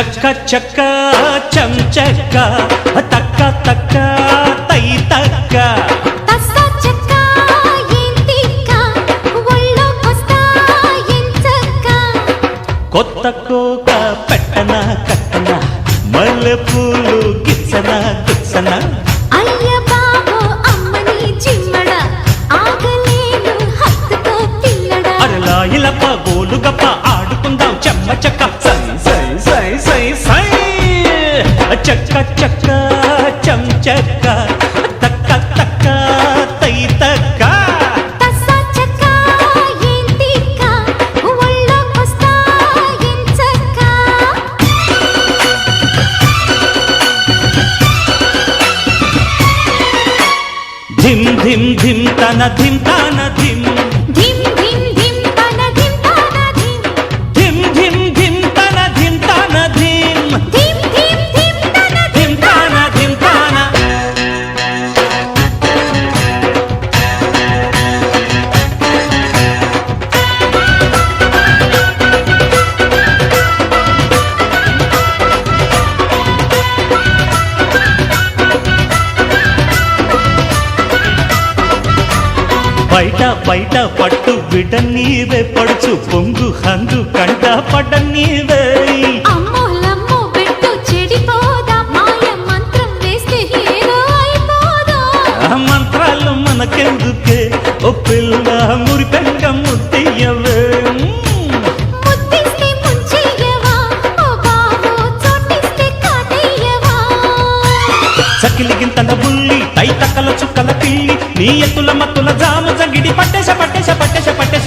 చక్క చక్క చం చక్క తక్క తక్క తై తక్క. కొత్త కోక పెట్టన కట్టన మల్లె పూలు గిచ్చన పిల్లడా అరలా ఇలప గోలు గప్ప ఆడుకుందాం చెమ్మ చక్క చక్క చక్క చం చక్క తక్క తక్క తై తక్క ధిమ్ ధిమ్ ధిమ్ తన ధిమ్ తన ధిమ్. బయట బయట పట్టు బిడ్డ నీవే పడుచు పొంగు హంగు కంట పడ్డ నీవే. మంత్రాలు మనకెందుకే? ఓ పిల్ల మురి పెంక ముద్దయ్యవే ముద్దిస్తే ముంచెయ్యవా నీ ఎత్తుల మత్తుల జాము జగిడి పట్టేశ పట్టేశ పట్టేశ పట్టేశ.